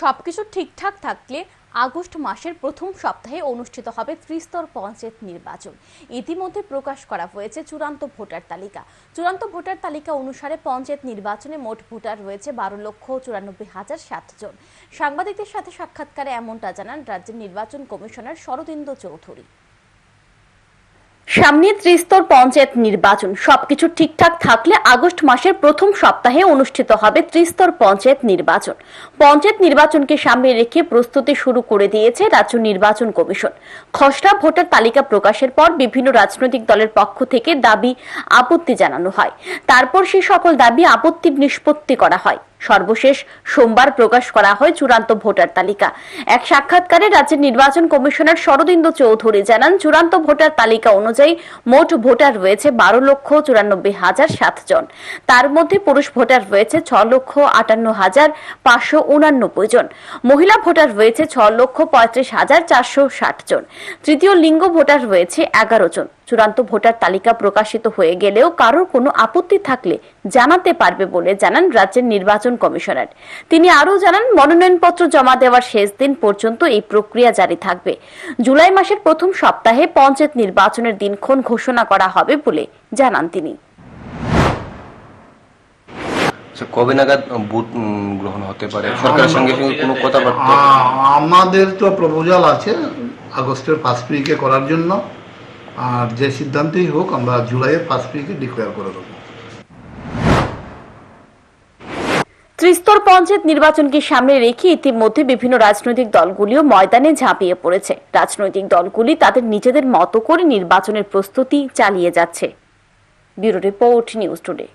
সবকিছু ঠিকঠাক থাকলে আগস্ট মাসের প্রথম সপ্তাহে অনুষ্ঠিত হবে ত্রিস্তর পঞ্চায়েত নির্বাচন। ইতিমধ্যে প্রকাশ করা হয়েছে চূড়ান্ত ভোটার তালিকা। চূড়ান্ত ভোটার তালিকা অনুসারে পঞ্চায়েত নির্বাচনে মোট ভোটার রয়েছে বারো লক্ষ চুরানব্বই হাজার সাতজন সাংবাদিকদের সাথে সাক্ষাৎকারে এমনটা জানান রাজ্যের নির্বাচন কমিশনার শরদিন্দু চৌধুরী। সামনে ত্রিস্তর পঞ্চায়েত নির্বাচন। সবকিছু ঠিকঠাক থাকলে আগস্ট মাসের প্রথম সপ্তাহে অনুষ্ঠিত হবে ত্রিস্তর পঞ্চায়েত নির্বাচন। পঞ্চায়েত নির্বাচনকে সামনে রেখে প্রস্তুতি শুরু করে দিয়েছে রাজ্য নির্বাচন কমিশন। খসড়া ভোটার তালিকা প্রকাশের পর বিভিন্ন রাজনৈতিক দলের পক্ষ থেকে দাবি, আপত্তি জানানো হয়। তারপর সেই সকল দাবি আপত্তির নিষ্পত্তি করা হয়। সর্বশেষ সোমবার প্রকাশ করা হয় চূড়ান্ত ভোটার তালিকা। এক সাক্ষাৎকারে রাজ্যের নির্বাচন কমিশনার শরদিন্দু চৌধুরী জানান, চূড়ান্ত ভোটার তালিকা অনুযায়ী মোট ভোটার রয়েছে বারো লক্ষ চুরানব্বই হাজার সাত জন। তার মধ্যে পুরুষ ভোটার রয়েছে ছ লক্ষ আটান্ন হাজার পাঁচশো উনানব্বই জন। মহিলা ভোটার রয়েছে ছ লক্ষ পঁয়ত্রিশ হাজার চারশো ষাট জন। তৃতীয় লিঙ্গ ভোটার রয়েছে এগারো জন। চূড়ান্ত ভোটার তালিকা প্রকাশিত হয়ে গেলেও কারোর কোনো আপত্তি থাকলে জানাতে পারবে বলে জানান রাজ্যের নির্বাচন কমিশনার। তিনি আরও জানান মনোনয়নপত্র জমা দেওয়ার শেষ দিন পর্যন্ত এই প্রক্রিয়া জারি থাকবে। জুলাই মাসের প্রথম সপ্তাহে পঞ্চায়েত নির্বাচনের দিনক্ষণ ঘোষণা করা হবে বলে জানান তিনি। আচ্ছা, কবে নাগাদ বুথ গ্রহণ হতে পারে? সরকারের সঙ্গে সঙ্গে কোনো কথাবার্তা? আমাদের তো প্রপোজাল আছে আগস্টের ফার্স্ট উইকে করার জন্য। আর যে সিদ্ধান্তই হোক, আমরা জুলাইয়ের পাঁচ তারিখে ডিক্লেয়ার করে দেবো। ত্রিস্তর পঞ্চায়েত নির্বাচনকে সামনে রেখে ইতিমধ্যে বিভিন্ন রাজনৈতিক দলগুলিও ময়দানে ঝাঁপিয়ে পড়েছে। রাজনৈতিক দলগুলি তাদের নিজেদের মতো করে নির্বাচনের প্রস্তুতি চালিয়ে যাচ্ছে। Bureau report news today.